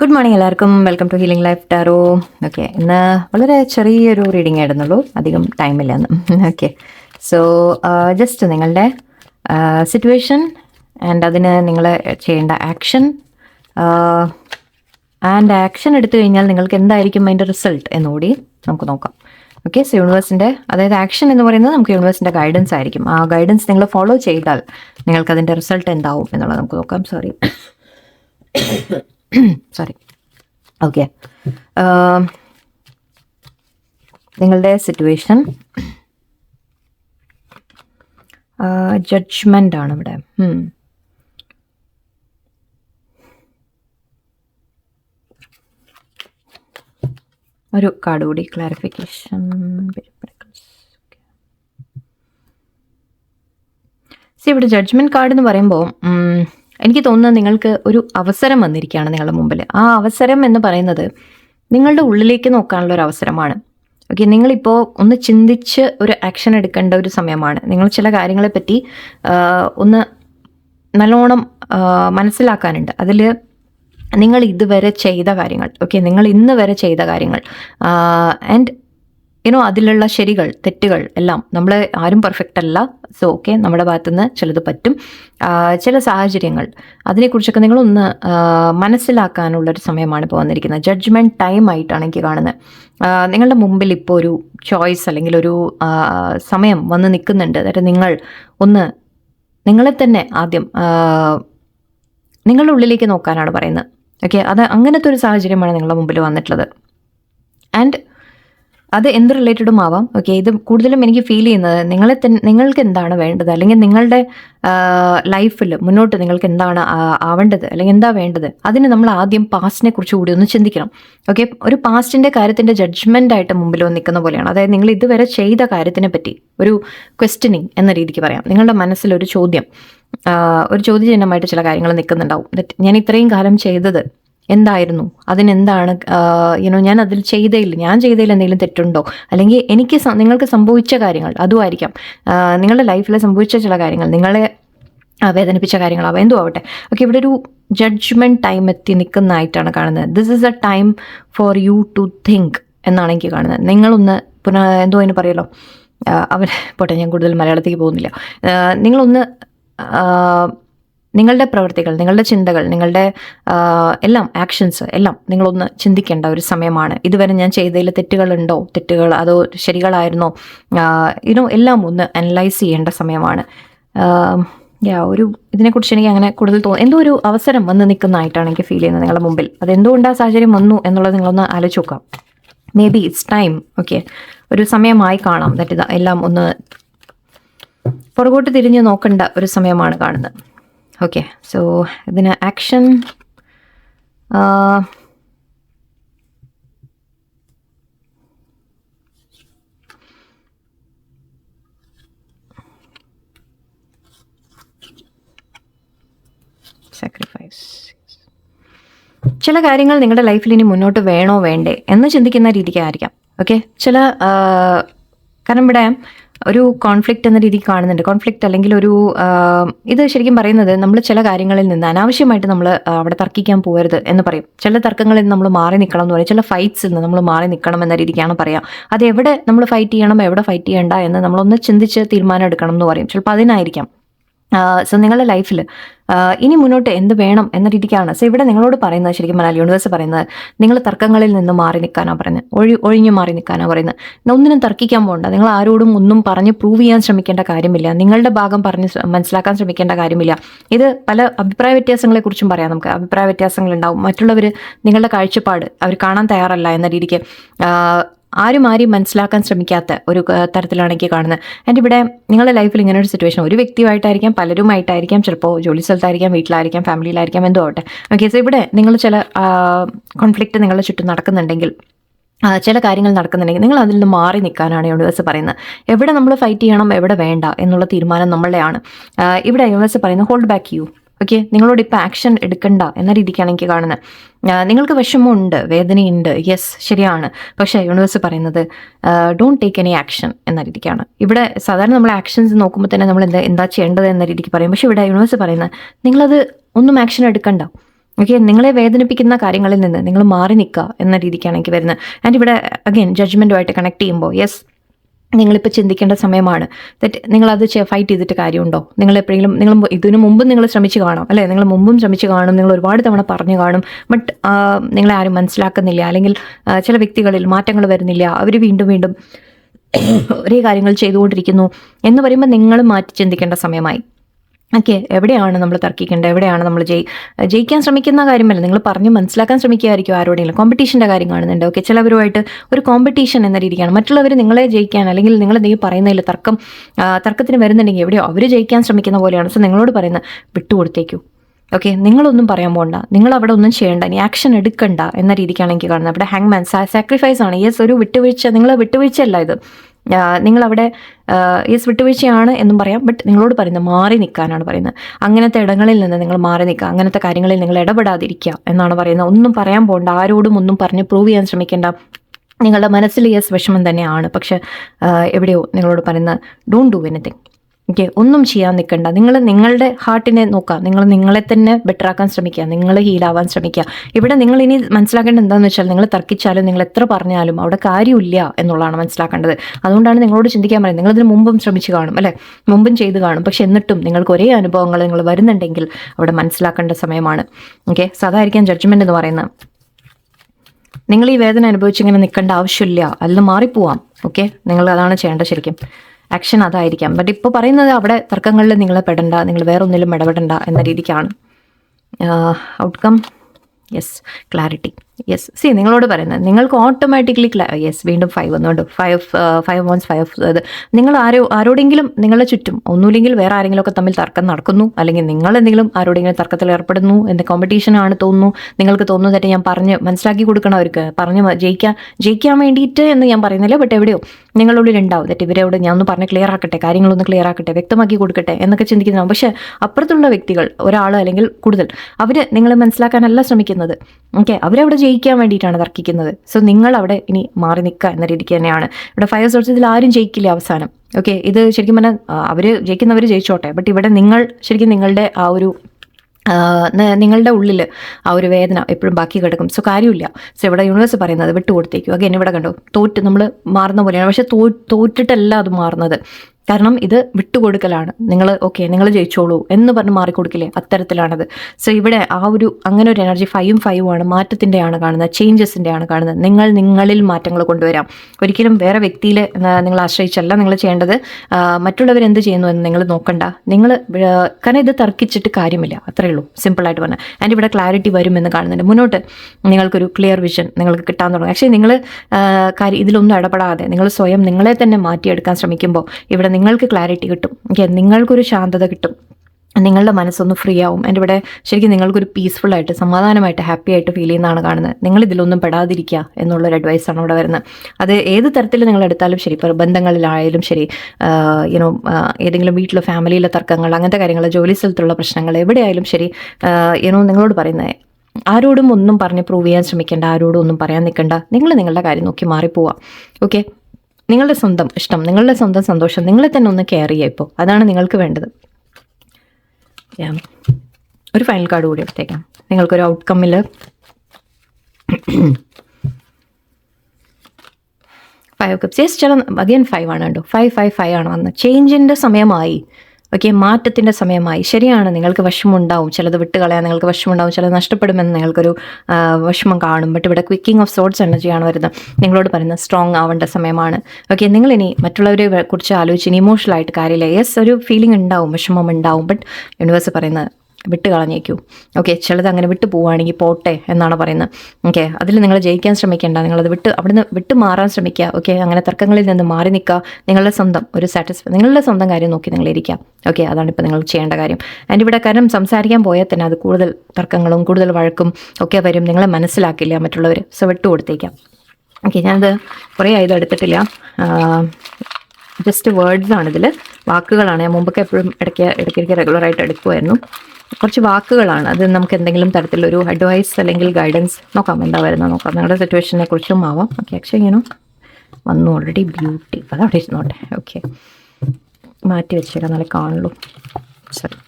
Good morning എല്ലാവർക്കും. Welcome to healing life tarot okay ഇന്ന് വളരെ ചെറിയൊരു റീഡിംഗ് ആയിരുന്നുള്ളൂ. അധികം ടൈമില്ല എന്ന് ഓക്കെ സോ ജസ്റ്റ് നിങ്ങളുടെ സിറ്റുവേഷൻ ആൻഡ് അതിന് നിങ്ങൾ ചെയ്യേണ്ട ആക്ഷൻ ആൻഡ് ആക്ഷൻ എടുത്തു കഴിഞ്ഞാൽ നിങ്ങൾക്ക് എന്തായിരിക്കും അതിന്റെ റിസൾട്ട് എന്നുകൂടി നമുക്ക് നോക്കാം. ഓക്കെ സോ യൂണിവേഴ്സിന്റെ അതായത് ആക്ഷൻ എന്ന് പറയുന്നത് നമുക്ക് യൂണിവേഴ്സിന്റെ ഗൈഡൻസ് ആയിരിക്കും. ആ ഗൈഡൻസ് നിങ്ങൾ ഫോളോ ചെയ്താൽ നിങ്ങൾക്ക് അതിന്റെ റിസൾട്ട് എന്താവും എന്നുള്ളത് നമുക്ക് നോക്കാം. സോറി സോറി ഓക്കെ നിങ്ങളുടെ സിറ്റുവേഷൻ ജഡ്ജ്മെന്റ് ആണ് ഇവിടെ. ഒരു കാർഡ് കൂടി ക്ലാരിഫിക്കേഷൻ സി ഇവിടെ ജഡ്ജ്മെന്റ് കാർഡ് എന്ന് പറയുമ്പോൾ എനിക്ക് തോന്നുന്നത് നിങ്ങൾക്ക് ഒരു അവസരം വന്നിരിക്കുകയാണ് നിങ്ങളുടെ മുമ്പിൽ. ആ അവസരം എന്ന് പറയുന്നത് നിങ്ങളുടെ ഉള്ളിലേക്ക് നോക്കാനുള്ള ഒരു അവസരമാണ്. ഓക്കെ നിങ്ങളിപ്പോൾ ഒന്ന് ചിന്തിച്ച് ഒരു ആക്ഷൻ എടുക്കേണ്ട ഒരു സമയമാണ്. നിങ്ങൾ ചില കാര്യങ്ങളെപ്പറ്റി ഒന്ന് നല്ലോണം മനസ്സിലാക്കാനുണ്ട്. അതിൽ നിങ്ങൾ ഇതുവരെ ചെയ്ത കാര്യങ്ങൾ ഓക്കെ നിങ്ങൾ ഇന്ന് വരെ ചെയ്ത കാര്യങ്ങൾ ആൻഡ് യുനോ അതിലുള്ള ശരികൾ തെറ്റുകൾ എല്ലാം നമ്മൾ ആരും പെർഫെക്റ്റ് അല്ല സോ ഓക്കെ നമ്മുടെ ഭാഗത്തുനിന്ന് ചിലത് പറ്റും. ചില സാഹചര്യങ്ങൾ അതിനെക്കുറിച്ചൊക്കെ നിങ്ങളൊന്ന് മനസ്സിലാക്കാനുള്ള മനസ്സിലാക്കാനുള്ളൊരു സമയമാണ് ഇപ്പോൾ വന്നിരിക്കുന്നത്. ജഡ്ജ്മെന്റ് ടൈം ആയിട്ടാണ് എനിക്ക് കാണുന്നത്. നിങ്ങളുടെ മുമ്പിൽ ഇപ്പോൾ ഒരു ചോയ്സ് അല്ലെങ്കിൽ ഒരു സമയം വന്ന് നിൽക്കുന്നുണ്ട്. അതായത് നിങ്ങൾ ഒന്ന് നിങ്ങളെ തന്നെ ആദ്യം നിങ്ങളുടെ ഉള്ളിലേക്ക് നോക്കാനാണ് പറയുന്നത്. ഓക്കെ അത് അങ്ങനത്തെ ഒരു സാഹചര്യമാണ് നിങ്ങളുടെ മുമ്പിൽ വന്നിട്ടുള്ളത്. ആൻഡ് അത് എന്ത് റിലേറ്റഡും ആവാം. ഓക്കെ ഇത് കൂടുതലും എനിക്ക് ഫീൽ ചെയ്യുന്നത് നിങ്ങളെ നിങ്ങൾക്ക് എന്താണ് വേണ്ടത്? അല്ലെങ്കിൽ നിങ്ങളുടെ ലൈഫിൽ മുന്നോട്ട് നിങ്ങൾക്ക് എന്താണ് ആവേണ്ടത്? അല്ലെങ്കിൽ എന്താ വേണ്ടത്? അതിന് നമ്മൾ ആദ്യം പാസ്റ്റിനെ കുറിച്ച് കൂടി ഒന്ന് ചിന്തിക്കണം. ഓക്കെ ഒരു പാസ്റ്റിന്റെ കാര്യത്തിന്റെ ജഡ്ജ്മെന്റ് ആയിട്ട് മുമ്പിൽ നിൽക്കുന്ന പോലെയാണ്. അതായത് നിങ്ങൾ ഇതുവരെ ചെയ്ത കാര്യത്തിനെ പറ്റി ഒരു ക്വസ്റ്റ്യനിങ് എന്ന രീതിക്ക് പറയാം. നിങ്ങളുടെ മനസ്സിലൊരു ചോദ്യം. ഒരു ചോദ്യചിഹ്നമായിട്ട് ചില കാര്യങ്ങൾ നിൽക്കുന്നുണ്ടാവും. ഞാൻ ഇത്രയും കാലം ചെയ്തത് എന്തായിരുന്നു? അതിനെന്താണ് യുനോ ഞാൻ അതിൽ ചെയ്തതിൽ ഞാൻ ചെയ്തതിൽ എന്തെങ്കിലും തെറ്റുണ്ടോ? അല്ലെങ്കിൽ എനിക്ക് നിങ്ങൾക്ക് സംഭവിച്ച കാര്യങ്ങൾ അതുമായിരിക്കാം നിങ്ങളുടെ ലൈഫിൽ സംഭവിച്ച ചില കാര്യങ്ങൾ നിങ്ങളെ വേദനിപ്പിച്ച കാര്യങ്ങളാവാം എന്തോ ആവട്ടെ. ഓക്കെ ഇവിടെ ഒരു ജഡ്ജ്മെന്റ് ടൈം എത്തി നിൽക്കുന്നതായിട്ടാണ് കാണുന്നത്. This is a time for you to think എന്നാണ് എനിക്ക് കാണുന്നത്. നിങ്ങളൊന്ന് പുന എന്തോ അതിന് പറയല്ലോ? അവൻ പോട്ടെ ഞാൻ കൂടുതൽ മലയാളത്തേക്ക് പോകുന്നില്ല. നിങ്ങളൊന്ന് നിങ്ങളുടെ പ്രവൃത്തികൾ നിങ്ങളുടെ ചിന്തകൾ നിങ്ങളുടെ എല്ലാം ആക്ഷൻസ് എല്ലാം നിങ്ങളൊന്ന് ചിന്തിക്കേണ്ട ഒരു സമയമാണ്. ഇതുവരെ ഞാൻ ചെയ്തതിൽ തെറ്റുകളുണ്ടോ? തെറ്റുകൾ അതോ ശരികളായിരുന്നോ? ഇനോ എല്ലാം ഒന്ന് അനലൈസ് ചെയ്യേണ്ട സമയമാണ്. യാ ഒരു ഇതിനെക്കുറിച്ച് എനിക്ക് അങ്ങനെ കൂടുതൽ തോന്നുന്നു എന്തോ ഒരു അവസരം വന്ന് നിൽക്കുന്നതായിട്ടാണ് എനിക്ക് ഫീൽ ചെയ്യുന്നത് നിങ്ങളുടെ മുമ്പിൽ. അത് എന്തുകൊണ്ട് ആ സാഹചര്യം വന്നു എന്നുള്ളത് നിങ്ങളൊന്ന് ആലോചിച്ച് നോക്കാം. Maybe it's time okay ഒരു സമയമായി കാണാം. ദറ്റ് എല്ലാം ഒന്ന് പുറകോട്ട് തിരിഞ്ഞ് നോക്കേണ്ട ഒരു സമയമാണ് കാണുന്നത്. ഓക്കെ സോ ഇതിന് ആക്ഷൻ സാക്രിഫൈസ് ചില കാര്യങ്ങൾ നിങ്ങളുടെ ലൈഫിൽ ഇനി മുന്നോട്ട് വേണോ വേണ്ടേ എന്ന് ചിന്തിക്കുന്ന രീതിക്കായിരിക്കാം. ഓക്കെ ചില കാരണം ഇവിടെ ഒരു കോൺഫ്ലിക്റ്റ് എന്ന രീതിയിൽ കാണുന്നുണ്ട്. കോൺഫ്ലിക്റ്റ് അല്ലെങ്കിൽ ഒരു ഇത് ശരിക്കും പറയുന്നത് നമ്മൾ ചില കാര്യങ്ങളിൽ നിന്ന് അനാവശ്യമായിട്ട് നമ്മൾ അവിടെ തർക്കിക്കാൻ പോകരുത് എന്ന് പറയും. ചില തർക്കങ്ങളിൽ നമ്മൾ മാറി നിൽക്കണം എന്ന് പറയും. ചില ഫൈറ്റ്സിൽ നിന്ന് നമ്മൾ മാറി നിൽക്കണം എന്ന രീതിക്കാണ് പറയുക അത് എവിടെ നമ്മൾ ഫൈറ്റ് ചെയ്യണം എവിടെ ഫൈറ്റ് ചെയ്യണ്ട എന്ന് നമ്മളൊന്ന് ചിന്തിച്ച് തീരുമാനം എടുക്കണം എന്ന് പറയും. ചിലപ്പോൾ അതിനായിരിക്കാം. സോ നിങ്ങളുടെ ലൈഫിൽ ഇനി മുന്നോട്ട് എന്ത് വേണം എന്ന രീതിക്കാണ്. സോ ഇവിടെ നിങ്ങളോട് പറയുന്നത് ശരിക്കും പറഞ്ഞാൽ യൂണിവേഴ്സ് പറയുന്നത് നിങ്ങൾ തർക്കങ്ങളിൽ നിന്ന് മാറി നിൽക്കാനാണ് പറയുന്നത്. ഒഴി ഒഴിഞ്ഞു മാറി നിൽക്കാനാണ് പറയുന്നത്. ഒന്നിനും തർക്കിക്കാൻ പോകണ്ട നിങ്ങൾ ആരോടും ഒന്നും പറഞ്ഞ് പ്രൂവ് ചെയ്യാൻ ശ്രമിക്കേണ്ട കാര്യമില്ല. നിങ്ങളുടെ ഭാഗം പറഞ്ഞ് മനസ്സിലാക്കാൻ ശ്രമിക്കേണ്ട കാര്യമില്ല. ഇത് പല അഭിപ്രായ വ്യത്യാസങ്ങളെക്കുറിച്ചും പറയാം നമുക്ക്. അഭിപ്രായ വ്യത്യാസങ്ങളുണ്ടാവും. മറ്റുള്ളവർ നിങ്ങളുടെ കാഴ്ചപ്പാട് അവർ കാണാൻ തയ്യാറല്ല എന്ന രീതിക്ക് ആരും ആരെയും മനസ്സിലാക്കാൻ ശ്രമിക്കാത്ത ഒരു തരത്തിലാണ് എനിക്ക് കാണുന്നത്. ആൻഡ് ഇവിടെ നിങ്ങളുടെ ലൈഫിൽ ഇങ്ങനെ ഒരു സിറ്റുവേഷൻ ഒരു വ്യക്തിയുമായിട്ടായിരിക്കാം പലരുമായിട്ടായിരിക്കാം ചിലപ്പോൾ ജോലി സ്ഥലത്തായിരിക്കാം വീട്ടിലായിരിക്കാം ഫാമിലിയിലായിരിക്കാം എന്തോ ആവട്ടെ. ഓക്കെ സോ ഇവിടെ നിങ്ങൾ ചില കോൺഫ്ലിക്റ്റ് നിങ്ങളുടെ ചുറ്റും നടക്കുന്നുണ്ടെങ്കിൽ ചില കാര്യങ്ങൾ നടക്കുന്നുണ്ടെങ്കിൽ നിങ്ങൾ അതിൽ നിന്ന് മാറി നിൽക്കാനാണ് യൂണിവേഴ്സ് പറയുന്നത്. എവിടെ നമ്മൾ ഫൈറ്റ് ചെയ്യണം എവിടെ വേണ്ട എന്നുള്ള തീരുമാനം നമ്മളുടെയാണ്. ഇവിടെ യൂണിവേഴ്സ് പറയുന്നത് ഹോൾഡ് ബാക്ക് യു ഓക്കെ നിങ്ങളോട് ഇപ്പം ആക്ഷൻ എടുക്കണ്ട എന്ന രീതിക്കാണ് എനിക്ക് കാണുന്നത് നിങ്ങൾക്ക് വിഷമമുണ്ട് വേദനയുണ്ട് യെസ് ശരിയാണ്. പക്ഷേ യൂണിവേഴ്സ് പറയുന്നത് ഡോണ്ട് ടേക്ക് എനി ആക്ഷൻ എന്ന രീതിക്കാണ്. ഇവിടെ സാധാരണ നമ്മൾ ആക്ഷൻസ് നോക്കുമ്പോൾ തന്നെ നമ്മൾ എന്താ എന്താ ചെയ്യേണ്ടത് എന്ന രീതിക്ക് പറയും. പക്ഷേ ഇവിടെ യൂണിവേഴ്സ് പറയുന്നത് നിങ്ങളത് ഒന്നും ആക്ഷൻ എടുക്കണ്ട. ഓക്കെ നിങ്ങളെ വേദനിപ്പിക്കുന്ന കാര്യങ്ങളിൽ നിന്ന് നിങ്ങൾ മാറി നിൽക്കുക എന്ന രീതിക്കാണ് എനിക്ക് വരുന്നത് ആൻഡ് ഇവിടെ അഗെയിൻ ജഡ്ജ്മെന്റുമായിട്ട് കണക്ട് ചെയ്യുമ്പോൾ യെസ് നിങ്ങളിപ്പോൾ ചിന്തിക്കേണ്ട സമയമാണ്. ദറ്റ് നിങ്ങളത് ഫൈറ്റ് ചെയ്തിട്ട് കാര്യമുണ്ടോ? നിങ്ങൾ എപ്പോഴെങ്കിലും നിങ്ങൾ ഇതിനു മുമ്പും നിങ്ങൾ ശ്രമിച്ചു കാണും അല്ലേ? നിങ്ങൾ മുമ്പും ശ്രമിച്ചു കാണും നിങ്ങൾ ഒരുപാട് തവണ പറഞ്ഞു കാണും ബട്ട് നിങ്ങളെ ആരും മനസ്സിലാക്കുന്നില്ല അല്ലെങ്കിൽ ചില വ്യക്തികളിൽ മാറ്റങ്ങൾ വരുന്നില്ല അവർ വീണ്ടും വീണ്ടും ഒരേ കാര്യങ്ങൾ ചെയ്തുകൊണ്ടിരിക്കുന്നു എന്ന് പറയുമ്പോൾ നിങ്ങൾ മാറ്റി ചിന്തിക്കേണ്ട സമയമായി. ഓക്കെ എവിടെയാണ് നമ്മൾ തർക്കിക്കേണ്ടത്? എവിടെയാണ് നമ്മൾ ജയി ജയിക്കാൻ ശ്രമിക്കുന്ന കാര്യമല്ല. നിങ്ങൾ പറഞ്ഞ് മനസ്സിലാക്കാൻ ശ്രമിക്കുകയായിരിക്കും ആരോടെങ്കിലും. കോമ്പറ്റീഷന്റെ കാര്യം കാണുന്നുണ്ട്. ഓക്കെ ചിലവരുമായിട്ട് ഒരു കോമ്പറ്റീഷൻ എന്ന രീതിക്കാണ്. മറ്റുള്ളവർ നിങ്ങളെ ജയിക്കാൻ അല്ലെങ്കിൽ നിങ്ങൾ നീ പറയുന്നതിൽ തർക്കം തർക്കത്തിന് വരുന്നുണ്ടെങ്കിൽ എവിടെയോ അവർ ജയിക്കാൻ ശ്രമിക്കുന്ന പോലെയാണ്. സോ നിങ്ങളോട് പറയുന്നത് വിട്ടുകൊടുത്തേക്കൂ. ഓക്കെ നിങ്ങളൊന്നും പറയാൻ പോകണ്ട നിങ്ങൾ അവിടെ ഒന്നും ചെയ്യേണ്ട. ഇനി ആക്ഷൻ എടുക്കണ്ട എന്ന രീതിക്കാണ് എനിക്ക് കാണുന്നത്. അവിടെ ഹാങ്മാൻ സാക്രിഫൈസ് ആണ്. യെസ് ഒരു വിട്ടുവീഴ്ച നിങ്ങൾ വിട്ടുവീഴ്ചയല്ല ഇത്. നിങ്ങളവിടെ യെസ് വിട്ടുവീഴ്ചയാണ് എന്നും പറയാം. ബട്ട് നിങ്ങളോട് പറയുന്നത് മാറി നിൽക്കാനാണ് പറയുന്നത്. അങ്ങനത്തെ ഇടങ്ങളിൽ നിന്ന് നിങ്ങൾ മാറി നിൽക്കുക. അങ്ങനത്തെ കാര്യങ്ങളിൽ നിങ്ങൾ ഇടപെടാതിരിക്കുക എന്നാണ് പറയുന്നത്. ഒന്നും പറയാൻ പോകണ്ട ആരോടും ഒന്നും പറഞ്ഞ് പ്രൂവ് ചെയ്യാൻ ശ്രമിക്കേണ്ട. നിങ്ങളുടെ മനസ്സിൽ യെസ് വിഷമം തന്നെയാണ്. പക്ഷെ എവിടെയോ നിങ്ങളോട് പറയുന്നത് ഡോണ്ട് ഡു എനിത്തിങ് ഓക്കെ ഒന്നും ചെയ്യാൻ നിൽക്കണ്ട നിങ്ങൾ നിങ്ങളുടെ ഹാർട്ടിനെ നോക്കുക നിങ്ങൾ നിങ്ങളെ തന്നെ ബെറ്റർ ആക്കാൻ ശ്രമിക്കുക നിങ്ങൾ ഹീലാവാൻ ശ്രമിക്കുക ഇവിടെ നിങ്ങൾ ഇനി മനസ്സിലാക്കേണ്ടത് എന്താണെന്ന് വെച്ചാൽ നിങ്ങൾ തർക്കിച്ചാലും നിങ്ങൾ എത്ര പറഞ്ഞാലും അവിടെ കാര്യമില്ല എന്നുള്ളതാണ് മനസ്സിലാക്കേണ്ടത്. അതുകൊണ്ടാണ് നിങ്ങളോട് ചിന്തിക്കാൻ പറയുന്നത്. നിങ്ങളിതിന് മുമ്പും ശ്രമിച്ചു കാണും അല്ലേ? മുമ്പും ചെയ്ത് കാണും. പക്ഷെ എന്നിട്ടും നിങ്ങൾക്ക് ഒരേ അനുഭവങ്ങൾ നിങ്ങൾ വരുന്നുണ്ടെങ്കിൽ അവിടെ മനസ്സിലാക്കേണ്ട സമയമാണ്. ഓക്കെ സാധാരിക്കാൻ ജഡ്ജ്മെന്റ് എന്ന് പറയുന്നത്. നിങ്ങൾ ഈ വേദന അനുഭവിച്ചിങ്ങനെ നിൽക്കേണ്ട ആവശ്യമില്ല. അതിൽ മാറിപ്പോവാം. ഓക്കെ നിങ്ങൾ അതാണ് ചെയ്യേണ്ടത് ശരിക്കും. ആക്ഷൻ അതായിരിക്കാം. ബട്ട് ഇപ്പോൾ പറയുന്നത് അവിടെ തർക്കങ്ങളിൽ നിങ്ങൾ പെടണ്ട നിങ്ങൾ വേറെ ഒന്നിലും ഇടപെടണ്ട എന്ന രീതിക്കാണ്. Outcome yes clarity yes C നിങ്ങളോട് പറയുന്നത് നിങ്ങൾക്ക് ഓട്ടോമാറ്റിക്കലി ക്ലാ യെസ് വീണ്ടും ഫൈവ് വന്നുകൊണ്ട് ഫൈവ് ഫൈവ് വൺസ് ഫൈവ് അത് നിങ്ങൾ ആരോ ആരോടെങ്കിലും നിങ്ങളുടെ ചുറ്റും ഒന്നുമില്ലെങ്കിൽ വേറെ ആരെങ്കിലും ഒക്കെ തമ്മിൽ തർക്കം നടക്കുന്നു. അല്ലെങ്കിൽ നിങ്ങൾ എന്തെങ്കിലും ആരോടെങ്കിലും തർക്കത്തിൽ ഏർപ്പെടുന്നു എന്ത് കോമ്പറ്റീഷൻ ആണ് തോന്നുന്നു. നിങ്ങൾക്ക് തോന്നുന്നതായിട്ട് ഞാൻ പറഞ്ഞ് മനസ്സിലാക്കി കൊടുക്കണം അവർക്ക്. പറഞ്ഞ് ജയിക്കാൻ ജയിക്കാൻ വേണ്ടിയിട്ട് എന്ന് ഞാൻ പറയുന്നില്ല. ബട്ട് എവിടെയോ നിങ്ങളുള്ളിൽ ഉണ്ടാവും. ദറ്റ് ഇവരോട് ഞാൻ ഒന്ന് പറഞ്ഞ് ക്ലിയർ ആക്കട്ടെ കാര്യങ്ങളൊന്ന് ക്ലിയർ ആക്കട്ടെ വ്യക്തമാക്കി കൊടുക്കട്ടെ എന്നൊക്കെ ചിന്തിക്കുന്നതാണ് പക്ഷേ അപ്പുറത്തുള്ള വ്യക്തികൾ ഒരാൾ അല്ലെങ്കിൽ കൂടുതൽ അവർ നിങ്ങളെ മനസ്സിലാക്കാനല്ല ശ്രമിക്കുന്നത്. ഓക്കെ അവരവിടെ ജയിക്കാൻ വേണ്ടിയിട്ടാണ് തർക്കിക്കുന്നത്. സോ നിങ്ങൾ അവിടെ ഇനി മാറി നിൽക്കുക എന്ന രീതിക്ക് തന്നെയാണ്. ഇവിടെ ഫയർ സോഴ്സ് ഇതിൽ ആരും ജയിക്കില്ല അവസാനം. ഓക്കെ ഇത് ശരിക്കും പറഞ്ഞാൽ അവർ ജയിക്കുന്നവർ ജയിച്ചോട്ടെ. ബട്ട് ഇവിടെ നിങ്ങൾ ശരിക്കും നിങ്ങളുടെ ആ ഒരു നിങ്ങളുടെ ഉള്ളിൽ ആ ഒരു വേദന എപ്പോഴും ബാക്കി കിടക്കും. സോ കാര്യമില്ല. സോ ഇവിടെ യൂണിവേഴ്സ് പറയുന്നത് വിട്ടുകൊടുത്തേക്കും. അഗൈൻ ഇവിടെ കണ്ടോ? തോറ്റ് നമ്മൾ മാറുന്ന പോലെയാണ്. പക്ഷേ തോ തോറ്റിട്ടല്ല അത് മാറുന്നത്. കാരണം ഇത് വിട്ടുകൊടുക്കലാണ്. നിങ്ങൾ ഓക്കെ നിങ്ങൾ ജയിച്ചോളൂ എന്ന് പറഞ്ഞ് മാറിക്കൊടുക്കില്ലേ? അത്തരത്തിലാണത്. സോ ഇവിടെ ആ ഒരു അങ്ങനെ ഒരു എനർജി ഫൈവും ഫൈവും ആണ് മാറ്റത്തിന്റെയാണ് കാണുന്നത് ചേഞ്ചസിന്റെയാണ് കാണുന്നത്. നിങ്ങൾ നിങ്ങളിൽ മാറ്റങ്ങൾ കൊണ്ടുവരാം. ഒരിക്കലും വേറെ വ്യക്തിയിൽ നിങ്ങൾ ആശ്രയിച്ചല്ല നിങ്ങൾ ചെയ്യേണ്ടത്. മറ്റുള്ളവർ എന്ത് ചെയ്യുന്നു എന്ന് നിങ്ങൾ നോക്കണ്ട. നിങ്ങൾ കാരണം ഇത് തർക്കിച്ചിട്ട് കാര്യമില്ല. അത്രയേ ഉള്ളൂ. സിമ്പിളായിട്ട് പറഞ്ഞാൽ. ആൻഡ് ഇവിടെ ക്ലാരിറ്റി വരുമെന്ന് കാണുന്നുണ്ട്. മുന്നോട്ട് നിങ്ങൾക്കൊരു ക്ലിയർ വിഷൻ നിങ്ങൾക്ക് കിട്ടാൻ തുടങ്ങും. പക്ഷേ നിങ്ങൾ കാര്യം ഇതിലൊന്നും ഇടപെടാതെ നിങ്ങൾ സ്വയം നിങ്ങളെ തന്നെ മാറ്റിയെടുക്കാൻ ശ്രമിക്കുമ്പോൾ ഇവിടെ നിങ്ങൾക്ക് ക്ലാരിറ്റി കിട്ടും. ഓക്കെ നിങ്ങൾക്കൊരു ശാന്തത കിട്ടും. നിങ്ങളുടെ മനസ്സൊന്ന് ഫ്രീ ആവും. എന്റെ ഇവിടെ ശരിക്കും നിങ്ങൾക്കൊരു പീസ്ഫുൾ ആയിട്ട് സമാധാനമായിട്ട് ഹാപ്പി ആയിട്ട് ഫീൽ ചെയ്യുന്നതാണ് കാണുന്നത്. നിങ്ങൾ ഇതിലൊന്നും പെടാതിരിക്കുക എന്നുള്ളൊരു അഡ്വൈസാണ് ഇവിടെ വരുന്നത്. അത് ഏത് തരത്തിൽ നിങ്ങൾ എടുത്താലും ശരി ഇപ്പോൾ ബന്ധങ്ങളിലായാലും ശരി യുനോ ഏതെങ്കിലും വീട്ടിലെ ഫാമിലിയിലെ തർക്കങ്ങൾ അങ്ങനത്തെ കാര്യങ്ങൾ ജോലി സ്ഥലത്തുള്ള പ്രശ്നങ്ങൾ എവിടെയായാലും ശരി യുനോ നിങ്ങളോട് പറയുന്നത് ആരോടും ഒന്നും പറഞ്ഞ് പ്രൂവ് ചെയ്യാൻ ശ്രമിക്കേണ്ട ആരോടും ഒന്നും പറയാൻ നിൽക്കേണ്ട. നിങ്ങൾ നിങ്ങളുടെ കാര്യം നോക്കി മാറിപ്പോവാം. ഓക്കെ നിങ്ങളുടെ സ്വന്തം ഇഷ്ടം നിങ്ങളുടെ സ്വന്തം സന്തോഷം നിങ്ങളെ തന്നെ ഒന്ന് കെയർ ചെയ്യുക ഇപ്പോൾ അതാണ് നിങ്ങൾക്ക് വേണ്ടത്. ഒരു ഫൈനൽ കാർഡ് കൂടി എടുത്തേക്കാം. നിങ്ങൾക്കൊരു ഔട്ട്കമ്മിൽ ഫൈവ് കപ്സ് യെസ് ചില അഗൈൻ ഫൈവ് ആണ് കേട്ടോ ഫൈവ് ഫൈവ് ഫൈവ് ആണ് വന്നത്. ചേഞ്ചിന്റെ സമയമായി. ഓക്കെ മാറ്റത്തിന്റെ സമയമായി. ശരിയാണ് നിങ്ങൾക്ക് വിഷമമുണ്ടാവും. ചിലത് വിട്ടുകളയാൻ നിങ്ങൾക്ക് വിഷമമുണ്ടാവും ചിലത് നഷ്ടപ്പെടുമെന്ന് നിങ്ങൾക്കൊരു വിഷമം കാണും. ബട്ട് ഇവിടെ ക്വിക്കിംഗ് ഓഫ് സോട്ട്സ് എനർജിയാണ് വരുന്നത്. നിങ്ങളോട് പറയുന്നത് സ്ട്രോങ് ആവേണ്ട സമയമാണ്. ഓക്കെ നിങ്ങൾ ഇനി മറ്റുള്ളവരെ കുറിച്ച് ആലോചിച്ച് ഇനി ഇമോഷണൽ ആയിട്ട് കാര്യമില്ല. യെസ് ഒരു ഫീലിംഗ് ഉണ്ടാവും വിഷമം ഉണ്ടാവും. ബട്ട് യൂണിവേഴ്സ് പറയുന്നത് വിട്ട് കളഞ്ഞേക്കൂ ഓക്കെ ചിലത് അങ്ങനെ വിട്ട് പോവുകയാണെങ്കിൽ പോട്ടെ എന്നാണ് പറയുന്നത്. ഓക്കെ അതിൽ നിങ്ങൾ ജയിക്കാൻ ശ്രമിക്കേണ്ട. നിങ്ങളത് വിട്ട് അവിടുന്ന് വിട്ട് മാറാൻ ശ്രമിക്കുക. ഓക്കെ അങ്ങനെ തർക്കങ്ങളിൽ നിന്ന് മാറി നിൽക്കുക. നിങ്ങളുടെ സ്വന്തം ഒരു സാറ്റിസ്ഫൈ നിങ്ങളുടെ സ്വന്തം കാര്യം നോക്കി നിങ്ങൾ ഇരിക്കുക. ഓക്കെ അതാണ് ഇപ്പോൾ നിങ്ങൾ ചെയ്യേണ്ട കാര്യം. ആൻഡ് ഇവിടെ കാരണം സംസാരിക്കാൻ പോയാൽ തന്നെ അത് കൂടുതൽ തർക്കങ്ങളും കൂടുതൽ വഴക്കും ഒക്കെ വരും. നിങ്ങളെ മനസ്സിലാക്കില്ല മറ്റുള്ളവർ. സോ വിട്ടു കൊടുത്തേക്കാം. ഓക്കെ ഞാനത് കുറേ ആയത് എടുത്തിട്ടില്ല. ജസ്റ്റ് വേർഡ്സ് ആണ് ഇതിൽ വാക്കുകളാണ്. ഞാൻ മുമ്പൊക്കെ എപ്പോഴും ഇടയ്ക്ക് ഇടയ്ക്കിടയ്ക്ക് റെഗുലറായിട്ട് എടുക്കുമായിരുന്നു കുറച്ച് വാക്കുകളാണ്. അത് നമുക്ക് എന്തെങ്കിലും തരത്തിലൊരു അഡ്വൈസ് അല്ലെങ്കിൽ ഗൈഡൻസ് നോക്കാം. എന്താ വരുന്നത് നോക്കാം. നിങ്ങളുടെ സിറ്റുവേഷനെ കുറിച്ചും ആവാം. ഓക്കെ പക്ഷേ ഇങ്ങനെ വന്നു ഓൾറെഡി ബ്യൂട്ടി അതവിടെ ഇരുന്നോട്ടെ. ഓക്കെ മാറ്റി വെച്ചേക്കാം. നല്ല കാണുള്ളൂ. സോറി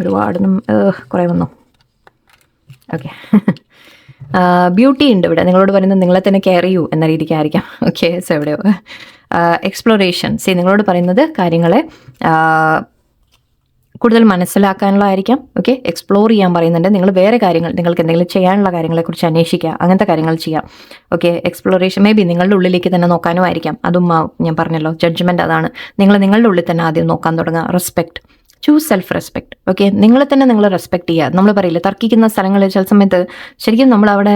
ഒരുപാട് കുറേ വന്നു? ഓക്കെ ബ്യൂട്ടി ഉണ്ട് ഇവിടെ. നിങ്ങളോട് പറയുന്നത് നിങ്ങളെ തന്നെ കെയർ ചെയ്യൂ എന്ന രീതിക്കായിരിക്കാം. ഓക്കെ സോ എവിടെയോ. എക്സ്പ്ലോറേഷൻ സി നിങ്ങളോട് പറയുന്നത് കാര്യങ്ങളെ കൂടുതൽ മനസ്സിലാക്കാനുള്ളതായിരിക്കാം. ഓക്കെ എക്സ്പ്ലോർ ചെയ്യാൻ പറയുന്നുണ്ട്. നിങ്ങൾ വേറെ കാര്യങ്ങൾ നിങ്ങൾക്ക് എന്തെങ്കിലും ചെയ്യാനുള്ള കാര്യങ്ങളെക്കുറിച്ച് അന്വേഷിക്കുക. അങ്ങനത്തെ കാര്യങ്ങൾ ചെയ്യാം. ഓക്കെ എക്സ്പ്ലോറേഷൻ മേ ബി നിങ്ങളുടെ ഉള്ളിലേക്ക് തന്നെ നോക്കാനും ആയിരിക്കാം. അതും ഞാൻ പറഞ്ഞല്ലോ ജഡ്ജ്മെന്റ് അതാണ്. നിങ്ങൾ നിങ്ങളുടെ ഉള്ളിൽ തന്നെ ആദ്യം നോക്കാൻ തുടങ്ങുക. Respect choose self respect okay നിങ്ങളെ തന്നെ നിങ്ങൾ റെസ്പെക്ട് ചെയ്യുക. നമ്മൾ പറയില്ല തർക്കിക്കുന്ന സ്ഥലങ്ങളിൽ ചില സമയത്ത് ശരിക്കും നമ്മൾ അവിടെ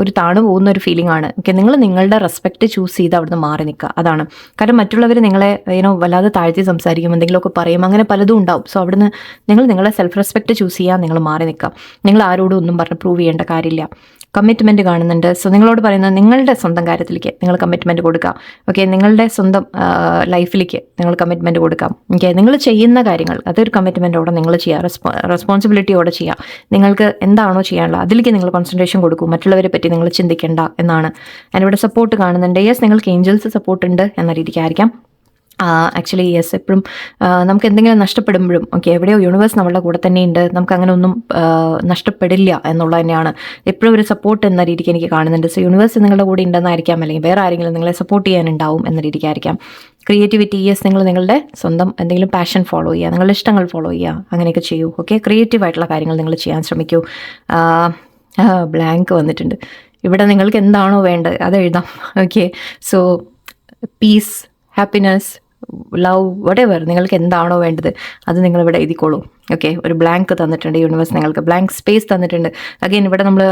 ഒരു താണു പോകുന്ന ഒരു ഫീലിംഗ് ആണ്. ഓക്കെ നിങ്ങൾ നിങ്ങളുടെ റെസ്പെക്ട് ചൂസ് ചെയ്ത് അവിടുന്ന് മാറി നിൽക്കുക. അതാണ്. കാരണം മറ്റുള്ളവർ നിങ്ങളെ യൂനോ വല്ലാതെ താഴ്ത്തി സംസാരിക്കും എന്തെങ്കിലുമൊക്കെ പറയും അങ്ങനെ പലതും ഉണ്ടാവും. സോ അവിടുന്ന് നിങ്ങൾ നിങ്ങളെ സെൽഫ് റെസ്പെക്ട് ചൂസ് ചെയ്യാൻ നിങ്ങൾ മാറി നിൽക്കുക. നിങ്ങൾ ആരോടും ഒന്നും പറഞ്ഞ് പ്രൂവ് ചെയ്യേണ്ട കാര്യമില്ല. കമ്മിറ്റ്മെന്റ് കാണുന്നുണ്ട്. സോ നിങ്ങളോട് പറയുന്നത് നിങ്ങളുടെ സ്വന്തം കാര്യത്തിലേക്ക് നിങ്ങൾ കമ്മിറ്റ്മെന്റ് കൊടുക്കുക. ഓക്കെ നിങ്ങളുടെ സ്വന്തം ലൈഫിലേക്ക് നിങ്ങൾ കമ്മിറ്റ്മെന്റ് കൊടുക്കാം ഓക്കെ നിങ്ങൾ ചെയ്യുന്ന കാര്യങ്ങൾ. അതൊരു കമ്മിറ്റ്മെന്റോടെ നിങ്ങൾ ചെയ്യുക റെസ്പോ റെസ്പോൺസിബിലിറ്റിയോടെ ചെയ്യുക നിങ്ങൾക്ക് എന്താണോ ചെയ്യാനുള്ളത് അതിലേക്ക് നിങ്ങൾ കോൺസെൻട്രേഷൻ കൊടുക്കും. മറ്റുള്ളവരെ പറ്റി നിങ്ങൾ ചിന്തിക്കേണ്ട എന്നാണ്. ഞാനിവിടെ സപ്പോർട്ട് കാണുന്നുണ്ട്. യെസ് നിങ്ങൾക്ക് ഏഞ്ചൽസ് സപ്പോർട്ട് ഉണ്ട് എന്ന രീതിക്കായിരിക്കാം. ആക്ച്വലി യെസ് എപ്പോഴും നമുക്ക് എന്തെങ്കിലും നഷ്ടപ്പെടുമ്പോഴും ഓക്കെ എവിടെയോ യൂണിവേഴ്സ് നമ്മളുടെ കൂടെ തന്നെയുണ്ട് നമുക്ക് അങ്ങനെ ഒന്നും നഷ്ടപ്പെടില്ല എന്നുള്ളത് തന്നെയാണ്. എപ്പോഴും ഒരു സപ്പോർട്ട് എന്ന രീതിക്ക് എനിക്ക് കാണുന്നുണ്ട്. സോ യൂണിവേഴ്സ് നിങ്ങളുടെ കൂടെ ഉണ്ടെന്നായിരിക്കാം അല്ലെങ്കിൽ വേറെ ആരെങ്കിലും നിങ്ങളെ സപ്പോർട്ട് ചെയ്യാനുണ്ടാവും എന്ന രീതിക്കായിരിക്കാം. ക്രിയേറ്റിവിറ്റി യെസ് നിങ്ങൾ നിങ്ങളുടെ സ്വന്തം എന്തെങ്കിലും പാഷൻ ഫോളോ ചെയ്യുക നിങ്ങളുടെ ഇഷ്ടങ്ങൾ ഫോളോ ചെയ്യുക അങ്ങനെയൊക്കെ ചെയ്യൂ ഓക്കെ ക്രിയേറ്റീവ് ആയിട്ടുള്ള കാര്യങ്ങൾ നിങ്ങൾ ചെയ്യാൻ ശ്രമിക്കൂ. ബ്ലാങ്ക് വന്നിട്ടുണ്ട്. ഇവിടെ നിങ്ങൾക്ക് എന്താണോ വേണ്ടത് അത് എഴുതാം okay so peace happiness love whatever നിങ്ങൾക്ക് എന്താണോ വേണ്ടത് അത് നിങ്ങൾ ഇവിടെ എഴുതിക്കോളൂ. ഓക്കെ ഒരു ബ്ലാങ്ക് തന്നിട്ടുണ്ട് യൂണിവേഴ്സ് നിങ്ങൾക്ക് ബ്ലാങ്ക് സ്പേസ് തന്നിട്ടുണ്ട്. അഗൈൻ ഇവിടെ നമ്മൾ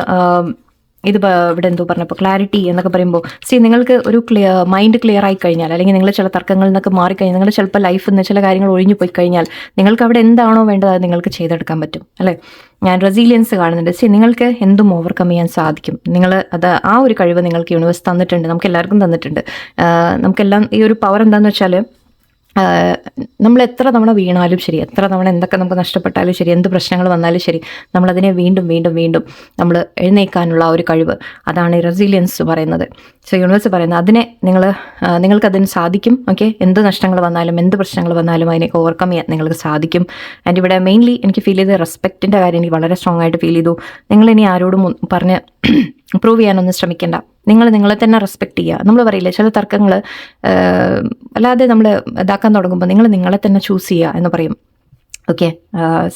ഇത് ഇവിടെ എന്തോ പറഞ്ഞപ്പോൾ ക്ലാരിറ്റി എന്നൊക്കെ പറയുമ്പോൾ സി നിങ്ങൾക്ക് ഒരു ക്ലിയർ മൈൻഡ് ക്ലിയർ ആയി കഴിഞ്ഞാൽ അല്ലെങ്കിൽ നിങ്ങൾ ചില തർക്കങ്ങളിൽ നിന്നൊക്കെ മാറിക്കഴിഞ്ഞാൽ നിങ്ങൾ ചിലപ്പോൾ ലൈഫിൽ നിന്ന് ചില കാര്യങ്ങൾ ഒഴിഞ്ഞു പോയി കഴിഞ്ഞാൽ നിങ്ങൾക്ക് അവിടെ എന്താണോ വേണ്ടത് അത് നിങ്ങൾക്ക് ചെയ്തെടുക്കാൻ പറ്റും അല്ലേ? ഞാൻ റെസീലിയൻസ് കാണുന്നുണ്ട്. സി നിങ്ങൾക്ക് എന്തും ഓവർകം ചെയ്യാൻ സാധിക്കും. നിങ്ങൾ അത് ആ ഒരു കഴിവ് നിങ്ങൾക്ക് യൂണിവേഴ്സ് തന്നിട്ടുണ്ട് നമുക്ക് എല്ലാവർക്കും തന്നിട്ടുണ്ട്. നമുക്കെല്ലാം ഈ ഒരു പവർ എന്താണെന്ന് വെച്ചാൽ നമ്മൾ എത്ര തവണ വീണാലും ശരി എത്ര തവണ എന്തൊക്കെ നമുക്ക് നഷ്ടപ്പെട്ടാലും ശരി എന്ത് പ്രശ്നങ്ങൾ വന്നാലും ശരി നമ്മളതിനെ വീണ്ടും വീണ്ടും വീണ്ടും നമ്മൾ എഴുന്നേൽക്കാനുള്ള ആ ഒരു കഴിവ് അതാണ് റെസീലിയൻസ് പറയുന്നത്. സോ യൂണിവേഴ്സ് പറയുന്നത് അതിനെ നിങ്ങൾ നിങ്ങൾക്കതിന് സാധിക്കും ഓക്കെ എന്ത് നഷ്ടങ്ങൾ വന്നാലും എന്ത് പ്രശ്നങ്ങൾ വന്നാലും അതിനെ ഓവർകം ചെയ്യാൻ നിങ്ങൾക്ക് സാധിക്കും. ആൻഡ് ഇവിടെ മെയിൻലി എനിക്ക് ഫീൽ ചെയ്ത റെസ്പെക്റ്റിന്റെ കാര്യം എനിക്ക് വളരെ സ്ട്രോങ് ആയിട്ട് ഫീൽ ചെയ്തു. നിങ്ങളിനി ആരോടും പറഞ്ഞ് പ്രൂവ് ചെയ്യാനൊന്നും ശ്രമിക്കേണ്ട. നിങ്ങൾ നിങ്ങളെ തന്നെ റെസ്പെക്ട് ചെയ്യുക. നമ്മൾ പറയില്ലേ ചില തർക്കങ്ങൾ അല്ലാതെ നമ്മൾ ഇതാക്കാൻ തുടങ്ങുമ്പോൾ നിങ്ങൾ നിങ്ങളെ തന്നെ ചൂസ് ചെയ്യുക എന്ന് പറയും. ഓക്കെ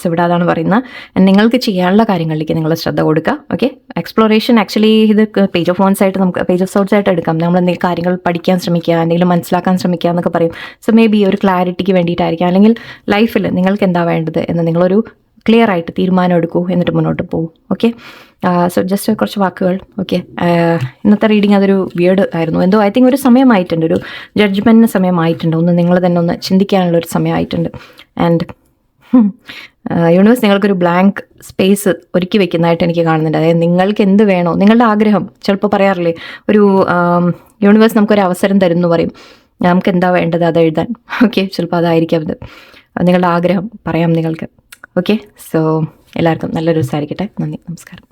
ഇവിടെ അതാണ് പറയുന്നത് നിങ്ങൾക്ക് ചെയ്യാനുള്ള കാര്യങ്ങളിലേക്ക് നിങ്ങൾ ശ്രദ്ധ കൊടുക്കുക. ഓക്കെ എക്സ്പ്ലോറേഷൻ ആക്ച്വലി ഇത് പേജ് ഓഫ് ഫോൺസ് ആയിട്ട് നമുക്ക് പേജ് ഓഫ് സോട്ട്സ് ആയിട്ട് എടുക്കാം. നമ്മൾ എന്തെങ്കിലും കാര്യങ്ങൾ പഠിക്കാൻ ശ്രമിക്കുക എന്തെങ്കിലും മനസ്സിലാക്കാൻ ശ്രമിക്കുക എന്നൊക്കെ പറയും. സോ മേ ബി ഒരു ക്ലാരിറ്റിക്ക് വേണ്ടിയിട്ടായിരിക്കാം. അല്ലെങ്കിൽ ലൈഫിൽ നിങ്ങൾക്ക് എന്താ വേണ്ടത് എന്ന് നിങ്ങളൊരു ക്ലിയർ ആയിട്ട് തീരുമാനം എടുക്കൂ എന്നിട്ട് മുന്നോട്ട് പോകും ഓക്കെ സോ ജസ്റ്റ് കുറച്ച് വാക്കുകൾ ഓക്കെ ഇന്നത്തെ റീഡിങ് അതൊരു വിയേഡ് ആയിരുന്നു. എന്തോ ഐ തിങ്ക് ഒരു സമയമായിട്ടുണ്ട് ഒരു ജഡ്ജ്മെന്റിന് സമയമായിട്ടുണ്ട്. ഒന്ന് നിങ്ങൾ തന്നെ ഒന്ന് ചിന്തിക്കാനുള്ള ഒരു സമയമായിട്ടുണ്ട്. ആൻഡ് യൂണിവേഴ്സ് നിങ്ങൾക്കൊരു ബ്ലാങ്ക് സ്പേസ് ഒരുക്കി വെക്കുന്നതായിട്ട് എനിക്ക് കാണുന്നുണ്ട്. അതായത് നിങ്ങൾക്ക് എന്ത് വേണോ നിങ്ങളുടെ ആഗ്രഹം ചിലപ്പോൾ പറയാറില്ലേ ഒരു യൂണിവേഴ്സ് നമുക്കൊരു അവസരം തരുന്നു പറയും. നമുക്ക് എന്താ വേണ്ടത് അത് എഴുതാൻ ഓക്കെ ചിലപ്പോൾ അതായിരിക്കാം ഇത് നിങ്ങളുടെ ആഗ്രഹം പറയാം നിങ്ങൾക്ക്. ഓക്കെ സോ എല്ലാവർക്കും നല്ലൊരു ദിവസമായിരിക്കട്ടെ. നന്ദി നമസ്കാരം.